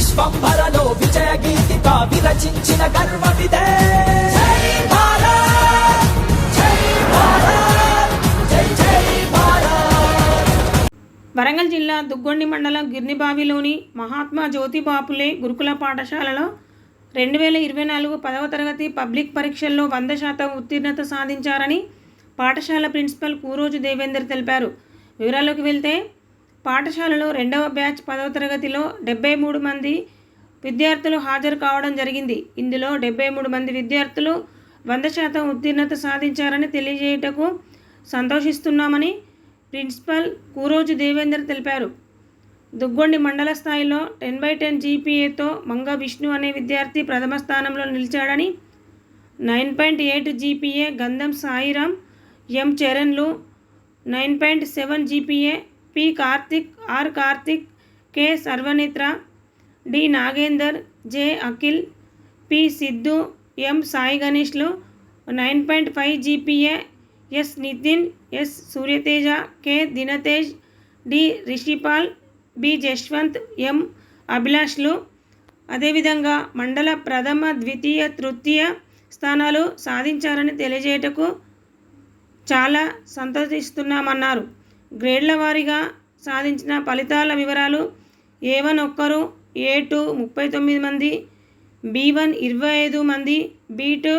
విశ్వంభరలో విజయ గీతిక విరచించిన గర్వమిదే వరంగల్ జిల్లా దుగ్గొండి మండలం గిర్నిబావిలోని మహాత్మా జ్యోతి బాపులే గురుకుల పాఠశాలలో రెండు వేల ఇరవై నాలుగు పదవ తరగతి పబ్లిక్ పరీక్షల్లో వంద శాతం ఉత్తీర్ణత సాధించారని పాఠశాల ప్రిన్సిపల్ కూరోజు దేవేందర్ తెలిపారు. వివరాల్లోకి వెళ్తే పాఠశాలలో రెండవ బ్యాచ్ పదవ తరగతిలో డెబ్బై మూడు మంది విద్యార్థులు హాజరు కావడం జరిగింది. ఇందులో డెబ్బై మూడు మంది విద్యార్థులు వంద శాతం ఉత్తీర్ణత సాధించారని తెలియజేయటకు సంతోషిస్తున్నామని ప్రిన్సిపల్ కూరోజు దేవేందర్ తెలిపారు. దుగ్గొండి మండల స్థాయిలో టెన్ బై టెన్ జీపీఏతో మంగ విష్ణు అనే విద్యార్థి ప్రథమ స్థానంలో నిలిచాడని nine point eight GPA Gandham Sairam M చరణ్లు nine point seven GPA P Karthik R Karthik K Sarvanetra D Nagender J Akhil P Siddhu M Sai గణేష్లు nine point five GPA S Nitin S Suryateja K Dinatej D Rishipal B Jashwanth M అభిలాష్లు. అదేవిధంగా మండల ప్రథమ ద్వితీయ తృతీయ స్థానాలు సాధించారని తెలియజేయటకు చాలా సంతోషిస్తున్నామన్నారు. గ్రేడ్ల వారీగా సాధించిన ఫలితాల వివరాలు ఏ వన్ ఒక్కరు ఏ టూ ముప్పై తొమ్మిది మంది బి వన్ ఇరవై ఐదు మంది బి టూ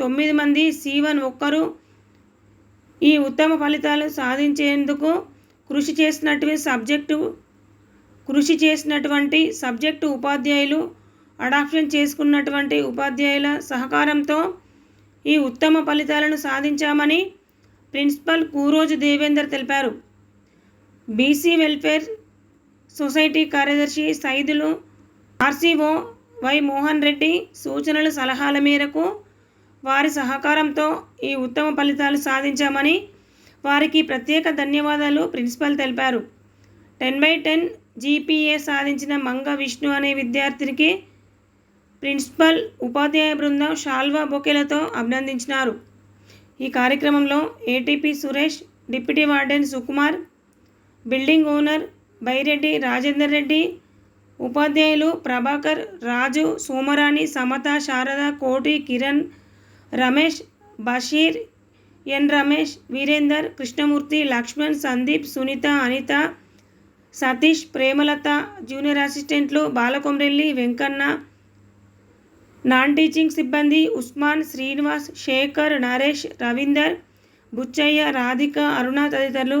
తొమ్మిది మంది సి వన్ ఒక్కరు. ఈ ఉత్తమ ఫలితాలు సాధించేందుకు కృషి చేసినటువంటి సబ్జెక్టు కృషి చేసినటువంటి సబ్జెక్టు ఉపాధ్యాయులు అడాప్షన్ చేసుకున్నటువంటి ఉపాధ్యాయుల సహకారంతో ఈ ఉత్తమ ఫలితాలను సాధించామని ప్రిన్సిపల్ కూరోజు దేవేందర్ తెలిపారు. బీసీ వెల్ఫేర్ సొసైటీ కార్యదర్శి సైదులు ఆర్సీఓ వై మోహన్ రెడ్డి సూచనలు సలహాల మేరకు వారి సహకారంతో ఈ ఉత్తమ ఫలితాలు సాధించామని వారికి ప్రత్యేక ధన్యవాదాలు ప్రిన్సిపల్ తెలిపారు. టెన్ బై టెన్ జీపీఏ సాధించిన మంగ విష్ణు అనే విద్యార్థినికి ప్రిన్సిపల్ ఉపాధ్యాయ బృందం షాల్వా బొకేలతో అభినందించినారు. ఈ కార్యక్రమంలో ATP Suresh deputy warden Sukumar building owner Byreddy Rajender Reddy ఉపాధ్యాయులు ప్రభాకర్ రాజు సోమరాణి సమత శారద కోటి కిరణ్ రమేష్ బషీర్ ఎన్ రమేష్ వీరేందర్ కృష్ణమూర్తి లక్ష్మణ్ సందీప్ సునీత అనిత సతీష్ ప్రేమలత జూనియర్ అసిస్టెంట్లు బాలకొమరెల్లి వెంకన్న నాన్ టీచింగ్ సిబ్బంది ఉస్మాన్ శ్రీనివాస్ శేఖర్ నరేష్ రవీందర్ బుచ్చయ్య రాధిక అరుణ తదితరులు